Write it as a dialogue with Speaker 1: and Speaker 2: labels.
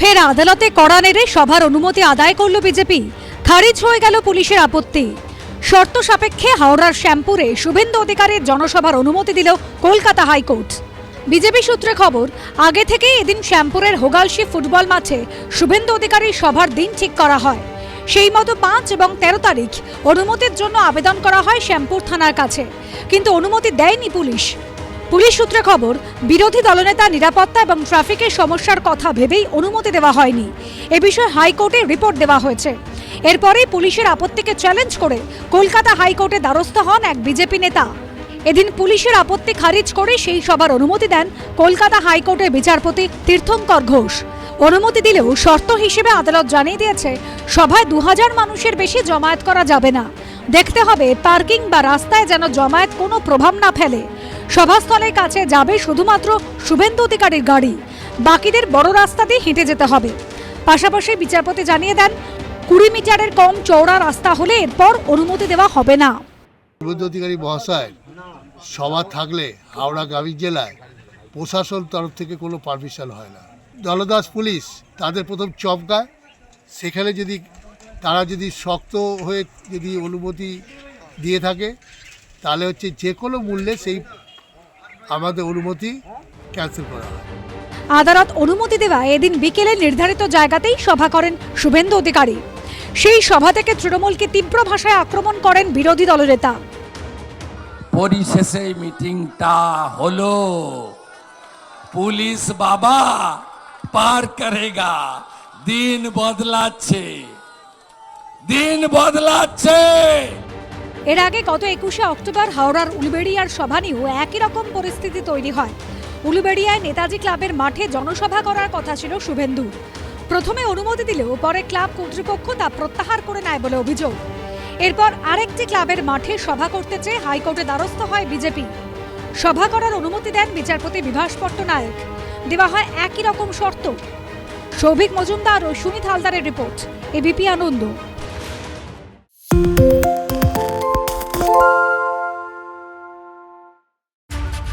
Speaker 1: ফের আদালতে কড়া নেড়ে সভার অনুমতি আদায় করল বিজেপি। খারিজ হয়ে গেল পুলিশের আপত্তি। শর্ত সাপেক্ষে হাওড়ার শ্যামপুরে শুভেন্দু অধিকারের জনসভার অনুমতি দিল কলকাতা হাইকোর্ট। বিজেপি সূত্রে খবর, আগে থেকেই এদিন শ্যামপুরের হোগালসি ফুটবল মাঠে শুভেন্দু অধিকারীর সভার দিন ঠিক করা হয়। সেই মতো পাঁচ এবং তেরো তারিখ অনুমতির জন্য আবেদন করা হয় শ্যামপুর থানার কাছে। কিন্তু অনুমতি দেয়নি পুলিশ। পুলিশ সূত্রে খবর, বিরোধী দলনেতা নিরাপত্তা এবং ট্রাফিকের সমস্যার কথা ভেবেই অনুমতি দেওয়া হয়নি। এ বিষয়ে হাইকোর্টে রিপোর্ট দেওয়া হয়েছে। এরপরেই পুলিশের আপত্তিকে চ্যালেঞ্জ করে কলকাতা হাইকোর্টে দ্বারস্থ হন এক বিজেপি নেতা। এদিন পুলিশের আপত্তি খারিজ করে সেই সভার অনুমতি দেন কলকাতা হাইকোর্টের বিচারপতি তীর্থঙ্কর ঘোষ। অনুমতি দিলেও শর্ত হিসেবে আদালত জানিয়ে দিয়েছে, সভায় দু হাজার মানুষের বেশি জমায়েত করা যাবে না। দেখতে হবে পার্কিং বা রাস্তায় যেন জমায়েত কোনো প্রভাব না ফেলে। সভাস্থলের কাছে যাবে শুধুমাত্র শুভেন্দু অধিকারীর গাড়ি। বাকিদের বড় রাস্তা দিয়ে হেঁটে যেতে হবে। পাশাপাশি বিচারপতি জানিয়ে দেন, কুড়ি মিটারের কম চওড়া রাস্তা হলে এরপর অনুমতি দেওয়া হবে না।
Speaker 2: শুভেন্দু অধিকারী মহাশয়, সভা থাকলে হাওড়া গ্রামীণ জেলায় প্রশাসন তরফ থেকে কোনো পারমিশন হয় না। জলদাস পুলিশ তাদের প্রথম চমকায়। সেখানে যদি তারা যদি শক্ত হয়ে যদি অনুমতি দিয়ে থাকে, তাহলে হচ্ছে যে কোনো মূল্যে সেই আমাদের অনুমতি ক্যান্সেল করা হয়।
Speaker 1: আদালত অনুমতি দেওয়া এদিন বিকেলে নির্ধারিত জায়গাতেই সভা করেন শুভেন্দু অধিকারী। সেই সভা থেকে তৃণমূলকে তীব্র ভাষায় আক্রমণ করেন বিরোধী দলনেতা
Speaker 3: পরিশেষে মিটিংটা হলো। পুলিশ বাবা পার করেগা। দিন বদলাচ্ছে। দিন বদলাচ্ছে।
Speaker 1: এর আগে গত একুশে অক্টোবর হাওড়ার উলবেড়িয়ার সভা নিয়েও একই রকম পরিস্থিতি তৈরি হয়। উলুবেড়িয়ায় নেতাজি ক্লাবের মাঠে জনসভা করার কথা ছিল শুভেন্দু। প্রথমে অনুমতি দিলেও পরে ক্লাব কর্তৃপক্ষ তা প্রত্যাহার করে নেয় বলে অভিযোগ। এরপর আরেকটি ক্লাবের মাঠে সভা করতে চেয়ে হাইকোর্টে দ্বারস্থ হয় বিজেপি। সভা করার অনুমতি দেন বিচারপতি বিভাস পট্টনায়ক। দেওয়া হয় একই রকম শর্ত। সৌভিক মজুমদার ও সুমিত হালদারের রিপোর্ট এবিপি আনন্দ।